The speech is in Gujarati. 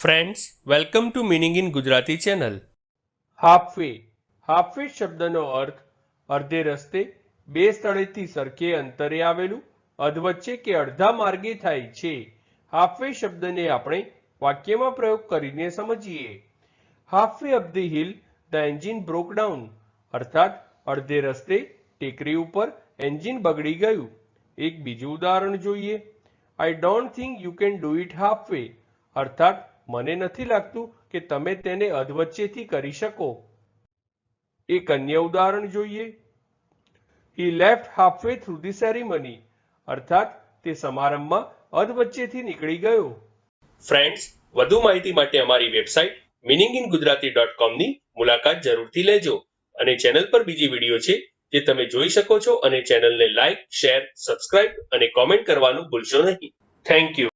Friends welcome to meaning in Gujarati channel halfway halfway શબ્દનો અર્થ અડધે રસ્તે, બે સ્થળેથી સરખે અંતરે આવેલું અધવચ્ચે કે અડધા માર્ગે થાય છે. હાફવે શબ્દને આપણે વાક્યમાં પ્રયોગ કરીને સમજીએ. Halfway of the hill the engine broke down અર્થાત, અડધે રસ્તે ટેકરી ઉપર એન્જિન બગડી ગયું. એક બીજું ઉદાહરણ જોઈએ. I don't think you can do it halfway અર્થાત મને નથી લાગતું કે તમે તેને અધવચ્ચેથી કરી શકો. એક અન્ય ઉદાહરણ જોઈએ. He left halfway through the ceremony અર્થાત, તે સમારંભમાં અધવચ્ચેથી નીકળી ગયો. ફ્રેન્ડ્સ વધુ માહિતી માટે અમારી website meaning in Gujarati dot કોમની મુલાકાત જરૂરથી લેજો. અને ચેનલ પર બીજી વીડિયો છે જે તમે જોઈ શકો છો અને ચેનલને લાઇક શેર સબસ્ક્રાઇબ અને કોમેન્ટ કરવાનું ભૂલશો નહીં. Thank you